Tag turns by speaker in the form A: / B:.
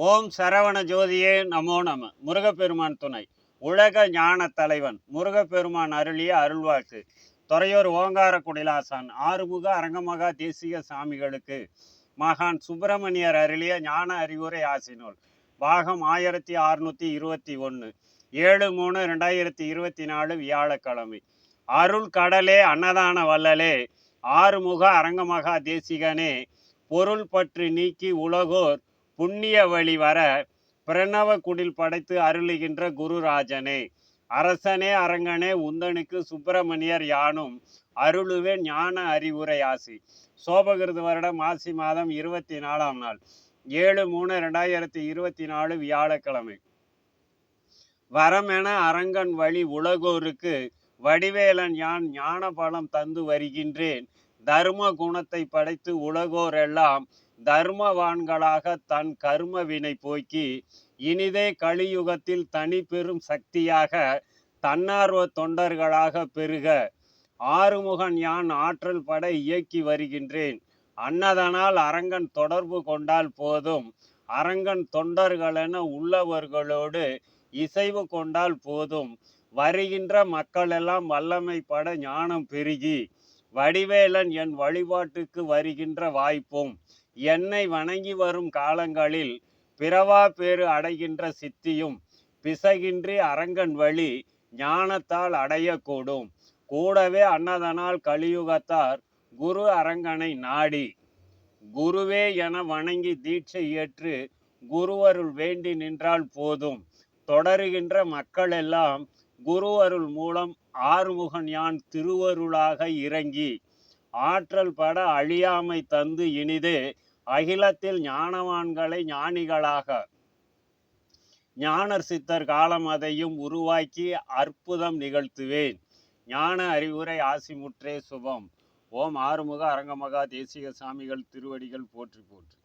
A: ஓம் சரவண ஜோதியே நமோ நம. முருகப்பெருமான் துணை. உலக ஞான தலைவன் முருகப்பெருமான் அருளிய அருள்வாக்கு. துறையூர் ஓங்கார குடிலாசான் ஆறுமுக அரங்கமகா தேசிய சாமிகளுக்கு. மகான் சுப்பிரமணியர் அருளிய ஞான அறிவுரை ஆசினோல் பாகம் ஆயிரத்தி அறுநூத்தி இருபத்தி ஒன்று ஏழு மூணு ரெண்டாயிரத்தி இருபத்தி நாலு வியாழக்கிழமை. அருள் கடலே அன்னதான வல்லலே ஆறுமுக அரங்கமகா தேசிகனே. பொருள் பற்று நீக்கி உலகோர் புண்ணிய வழி வர பிரணவ குடில் படைத்து அருளுகின்ற குருராஜனே அரசனே அரங்கனே உந்தனுக்கு சுப்பிரமணியர் யானும் அருளுவே ஞான அறிவுரை ஆசி. சோபகிருது வருடம் ஆசி மாதம் இருபத்தி நாலாம் நாள் ஏழு மூணு ரெண்டாயிரத்தி இருபத்தி நாலு வியாழக்கிழமை. வரமென அரங்கன் வழி உலகோருக்கு வடிவேலன் யான் ஞான பலம் தந்து வருகின்றேன். தர்ம குணத்தை படைத்து உலகோரெல்லாம் தர்மவான்களாக தன் கர்ம வினை போக்கி இனிதே கலியுகத்தில் தனி பெரும் சக்தியாக தன்னார்வ தொண்டர்களாக பெருக ஆறுமுகன் யான் ஆற்றல் பட இயக்கி வருகின்றேன். அன்னதனால் அரங்கன் தொடர்பு கொண்டால் போதும். அரங்கன் தொண்டர்களென உள்ளவர்களோடு இசைவு கொண்டால் போதும். வருகின்ற மக்களெல்லாம் வல்லமை பட ஞானம் பெருகி வடிவேலன் என் வழிபாட்டுக்கு வருகின்ற வாய்ப்பும் என்னை வணங்கி வரும் காலங்களில் பிறவா பேறு அடைகின்ற சித்தியும் பிசகின்றி அரங்கன் வழி ஞானத்தால் அடையக்கூடும். கூடவே அன்னதனால் கலியுகத்தார் குரு அரங்கனை நாடி குருவே என வணங்கி தீட்சை ஏற்று குருவருள் வேண்டி நின்றால் போதும். தொடருகின்ற மக்களெல்லாம் குருவருள் மூலம் ஆறுமுகன் யான் திருவருளாக இறங்கி ஆற்றல் பட அழியாமை தந்து இனிதே அகிலத்தில் ஞானவான்களை ஞானிகளாக. ஞானர் சித்தர் காலம் அதையும் உருவாக்கி அற்புதம் நிகழ்த்துவேன். ஞான அறிவுரை ஆசிமுற்றே சுபம். ஓம் ஆறுமுக அரங்கமகா தேசிக சாமிகள் திருவடிகள் போற்றி போற்றி.